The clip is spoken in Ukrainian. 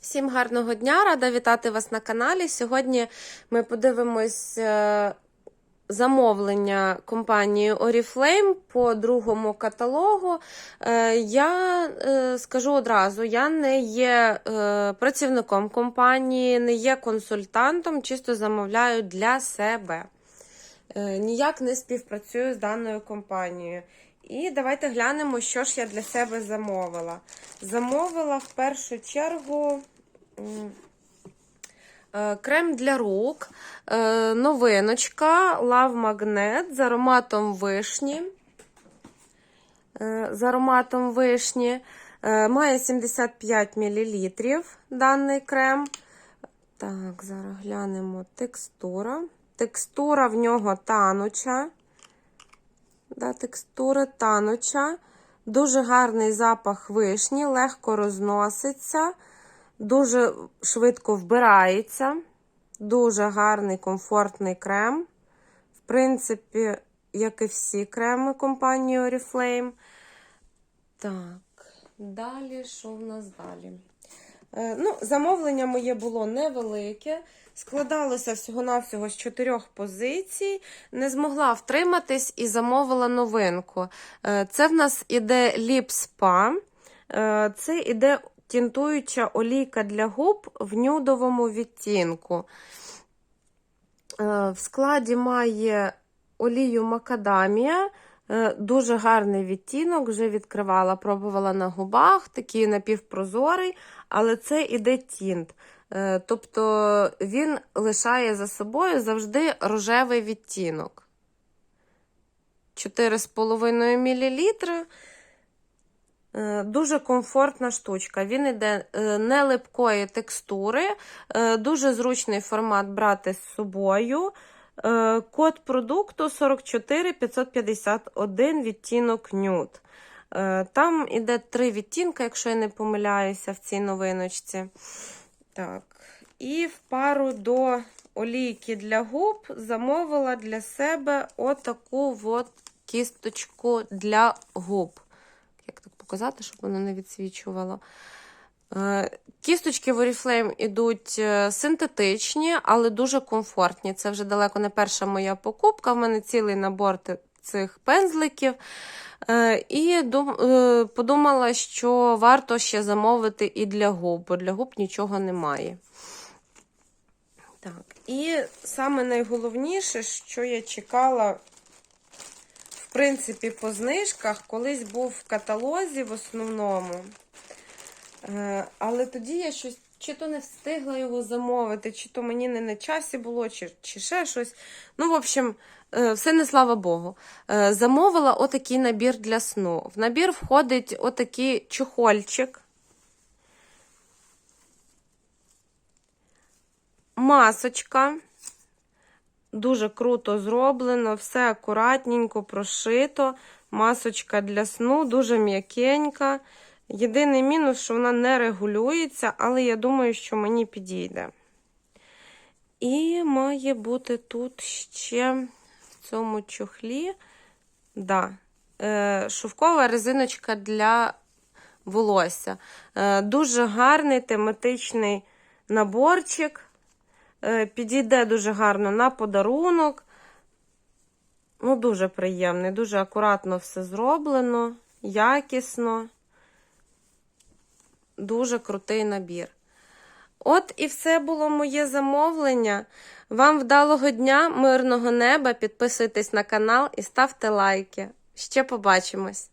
Всім гарного дня! Рада вітати вас на каналі. Сьогодні ми подивимось е, замовлення компанії Oriflame по другому каталогу. Е, Я е, скажу одразу: я не є працівником компанії, не є консультантом, чисто замовляю для себе. Ніяк не співпрацюю з даною компанією. І давайте глянемо, що ж я для себе замовила. Замовила в першу чергу е, крем для рук, е, новиночка Love Magnet з ароматом вишні. Е, З ароматом вишні. Має 75 мл даний крем. Так, зараз глянемо текстура. Текстура в нього тануча. Да, текстура тануча. Дуже гарний запах вишні, легко розноситься, дуже швидко вбирається. Дуже гарний, комфортний крем. В принципі, як і всі креми компанії Oriflame. Так, далі, що в нас далі? Е, ну, замовлення моє було невелике. Складалося всього-навсього з чотирьох позицій. Не змогла втриматись і замовила новинку. Е, Це в нас іде Spa. Е, Це іде тінтуюча олійка для губ в нюдовому відтінку. В складі має олію макадамія. Е, Дуже гарний відтінок, вже відкривала, пробувала на губах, такий напівпрозорий, але це іде тінт. Е, Тобто він лишає за собою завжди рожевий відтінок. 4,5 мл. Е, Дуже комфортна штучка. Він іде е, не липкої текстури, дуже зручний формат брати з собою. Е, Код продукту 44 551 відтінок нюд. Е, Там іде три відтінки, якщо я не помиляюся, в цій новиночці. Так. І в пару до олійки для губ замовила для себе отаку от кісточку для губ. Як так показати, щоб воно не відсвічувало? Е, Кісточки в Oriflame ідуть е, синтетичні, але дуже комфортні. Це вже далеко не перша моя покупка. В мене цілий набор цих пензликів. Е, І подумала, що варто ще замовити і для губ, бо для губ нічого немає. Так, і саме найголовніше, що я чекала, в принципі, по знижках, колись був в каталозі в основному. Е, Але тоді я щось чи то не встигла його замовити, чи то мені не на часі було, чи, чи ще щось. Ну, в общем, е, все не слава Богу. Е, Замовила отакий набір для сну. В набір входить отакий чохольчик. Масочка. Дуже круто зроблено, все акуратненько прошито. Масочка для сну, дуже м'якенька. Єдиний мінус, що вона не регулюється, але я думаю, що мені підійде. І має бути тут ще в цьому чохлі да, е, шовкова резиночка для волосся. Е, дуже гарний тематичний наборчик. Е, підійде дуже гарно на подарунок. Ну, дуже приємний, дуже акуратно все зроблено, якісно. Дуже крутий набір. От і все було моє замовлення. Вам вдалого дня, мирного неба. Підписуйтесь на канал і ставте лайки. Ще побачимось!